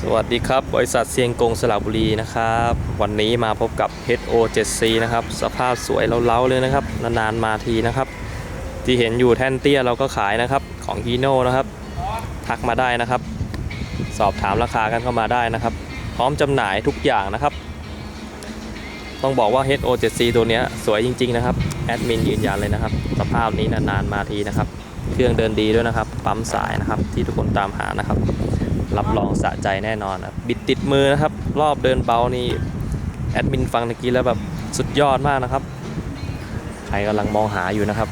สวัสดีครับ บริษัทเซียงกงสระบุรีนะครับ วันนี้มาพบกับ HO7C นะครับ สภาพสวยเล้าๆเลยนะครับ นานๆมาทีนะครับ ที่เห็นอยู่แท่นเตี้ยเราก็ขายนะครับ ของฮีโน่นะครับ ทักมาได้นะครับ สอบถามราคากันเข้ามาได้นะครับ พร้อมจำหน่ายทุกอย่างนะครับ ต้องบอกว่า HO7C ตัวนี้สวยจริง ๆ นะครับ แอดมินยืนยันเลยนะครับ สภาพนี้นานๆมาทีนะครับ เครื่องเดินดีด้วยนะครับ ปั๊มสายนะครับ ที่ทุกคนตามหานะครับ รับรองสะใจแน่นอนครับบิดติดมือนะครับ รอบเดินเบานี่แอดมินฟังตะกี้แล้วแบบสุดยอดมากนะครับ ใครกำลังมองหาอยู่นะครับ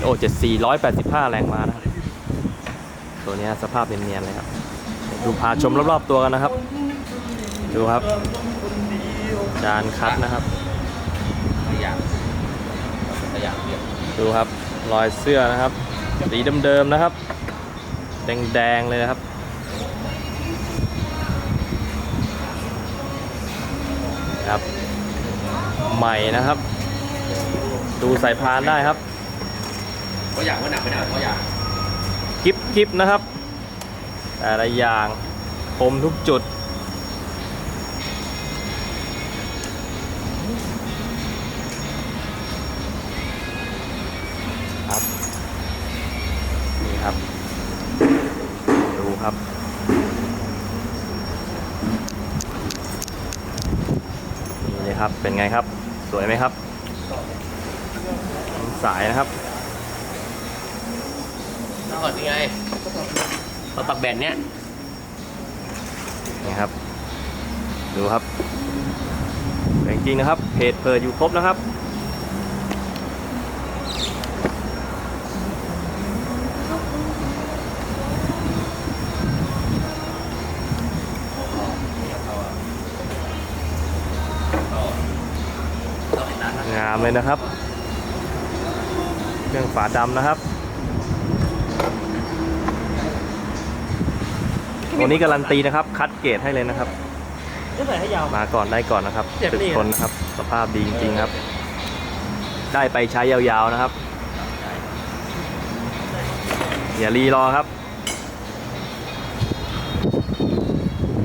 HO74 185 แรงม้านะครับ ตัวนี้สภาพเนียนๆเลยครับ ดูพาชมรอบๆตัวกันนะครับ ดูครับ จานคัดนะครับขยะขยะเปียกดูครับรอยเสื้อนะครับ สีเดิมๆนะครับ แดงๆเลยนะครับ ครับ ใหม่นะครับ ดูสายพานได้ครับเขาอยากว่าหนักไปหนักเขาอยากกิฟกิฟนะครับ แต่ละอย่างคมทุกจุด ครับ นี่ครับ ดูครับ นี่เลยครับ เป็นไงครับ สวยไหมครับ สายนะครับนอนยังไงเราปักแบนเนี้ยนี่ครับ ดูครับแต่จริงๆนะครับ เพจเปิดอยู่ครบนะครับ เราเห็นร้านนะงามเลยนะครับ เครื่องฝาดำนะครับ ตัวนี้การันตีนะครับ คัดเกรดให้เลยนะครับก็ใส่ให้ยาว มาก่อนได้ก่อนนะครับเจ็บตึกนี่ทนนะครับ สภาพดีจริงๆครับ ได้ไปใช้ยาวๆนะครับ อย่ารีรอครับ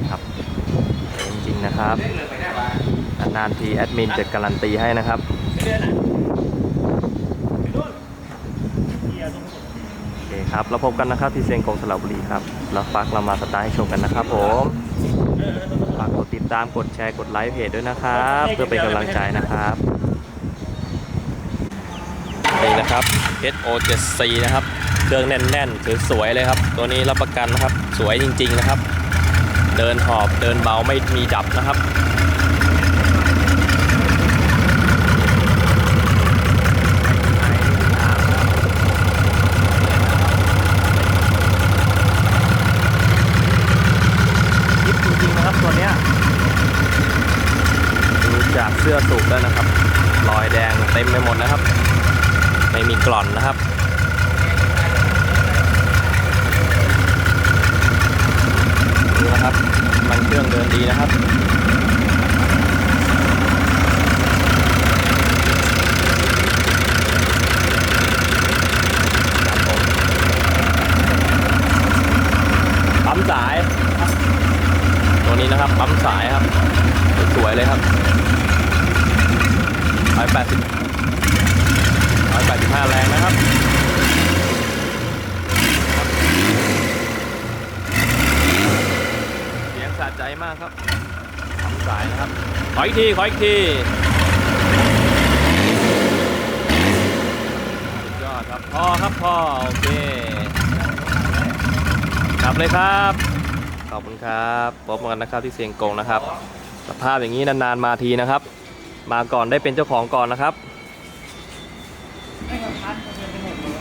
ครับจริงๆนะครับ เลื่อนไปได้ปะ นานๆทีแอดมินจะการันตีให้นะครับเอนอะโอเคครับเราพบกันนะครับที่เซียงกงสระบุรีครับแล้วฝากเรามาสตาร์ให้ชมกันนะครับผมฝากกดติดตามกดแชร์กดไลค์เพจด้วยนะครับ เพื่อเป็นกำลังใจนะครับนี่นะครับ HO7C นะครับเครื่องแน่นๆสวยๆเลยครับ ตัวนี้รับประกันนะครับสวยจริงๆนะครับ เดินหอบเดินเบาไม่มีดับนะครับ ยิบจริงๆนะครับตัวเนี้ยดู จากเสื้อสูบแล้วนะครับ รอยแดงเต็มไปหมดนะครับ ไม่มีกล่อนนะครับดูนะครับ มันเครื่องเดินดีนะครับปั๊มสาย ตัวนี้นะครับปั๊มสายครับ สวยเลยครับ ร้อยแปดสิบร้อยแปดสิบห้าแรงนะครับเสียงสะใจมากครับปั๊มสายนะครับ ขออีกที ขออีกทีสุดยอดครับพ่อครับพ่อโอเคกลับเลยครับ ขอบคุณครับพบกันนะครับที่เซียงกงนะครับ สภาพอย่างนี้นานๆมาทีนะครับ มาก่อนได้เป็นเจ้าของก่อนนะครับ